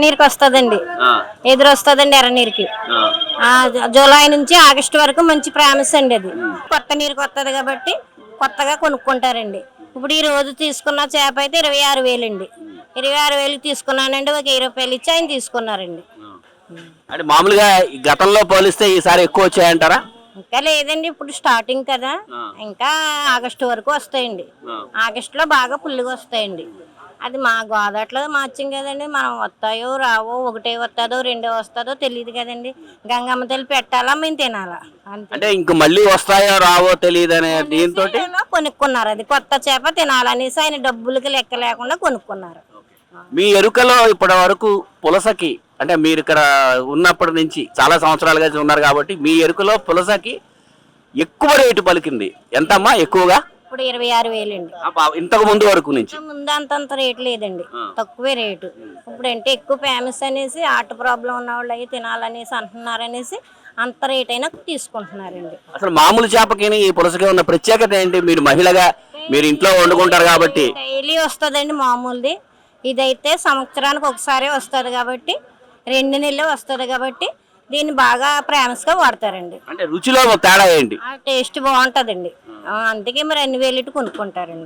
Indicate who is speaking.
Speaker 1: నీరుకి వస్తుందండి. ఎదురు వస్తుందండి ఎర్ర నీరుకి.
Speaker 2: ఆ.
Speaker 1: ఆ, జ- జూలై నుంచి ఆగస్టు వరకు మంచి ప్రామిస్ అండి అది. కొత్త నీరుకి వస్తుంది కాబట్టి కొత్తగా కొనుక్కుంటారండి. ఇప్పుడు ఈ రోజు తీసుకున్న చేప అయితే ఇరవై ఆరు వేలండి. ఇరవై ఆరు వేలు తీసుకున్నానండి ఒక వెయ్యి రూపాయలు ఇచ్చి ఆయన తీసుకున్నారండి.
Speaker 2: అంటే మామూలుగా గతంలో పోలిస్తే ఈసారి ఎక్కువ వచ్చాయంటారా?
Speaker 1: ఇంకా లేదండి ఇప్పుడు స్టార్టింగ్ కదా. ఇంకా ఆగస్టు వరకు వస్తాయండి. ఆగస్టులో బాగా పుల్లుగా వస్తాయండి. అది మా గోదాట్లో మార్చాం కదండి మనం వస్తాయో రావో ఒకటే వస్తుందో రెండో వస్తుందో తెలియదు కదండి. గంగమ్మ తల్లి పెట్టాలా మేము తినాలా?
Speaker 2: అంటే ఇంక మళ్ళీ వస్తాయో రావో తెలియదు అనే దీంతో
Speaker 1: కొనుక్కున్నారు. అది కొత్త చేప తినాలనేసి ఆయన డబ్బులకి లెక్క లేకుండా కొనుక్కున్నారు.
Speaker 2: మీ ఎరుకలో ఇప్పటి వరకు పులసకి అంటే మీరు ఇక్కడ ఉన్నప్పటి నుంచి చాలా సంవత్సరాలుగా ఉన్నారు కాబట్టి మీ ఎరుకలో పులసకి ఎక్కువ రేటు పలికింది. ఎంతమ్మా ఎక్కువగా?
Speaker 1: ఇప్పుడు ఇరవై ఆరు వేలండి.
Speaker 2: ఇంతకు ముందు వరకు నుంచి?
Speaker 1: ముందు అంతంత రేటు లేదండి. తక్కువే రేటు. ఇప్పుడు అంటే ఎక్కువ ఫేమస్ అనేసి ఆర్ట్ ప్రాబ్లం ఉన్న వాళ్ళు అవి తినాలనేసి అంటున్నారనేసి అంత రేట్ అయినా తీసుకుంటున్నారండి.
Speaker 2: అసలు మామూలు చేపకి ఈ పులసకి ఉన్న ప్రత్యేకత ఏంటి? మీరు మహిళగా మీరు ఇంట్లో వండుకుంటారు కాబట్టి.
Speaker 1: డైలీ వస్తుందండి మామూలుది. ఇదైతే సంవత్సరానికి ఒకసారి వస్తుంది కాబట్టి రెండు నెలలు వస్తుంది కాబట్టి దీన్ని బాగా ప్రేమస్గా వాడతారండి.
Speaker 2: అంటే రుచిలో తేడా ఏంటి?
Speaker 1: టేస్ట్ బాగుంటుందండి. అందుకే మరి అన్ని వేలు ఇటు కొనుక్కుంటారండి.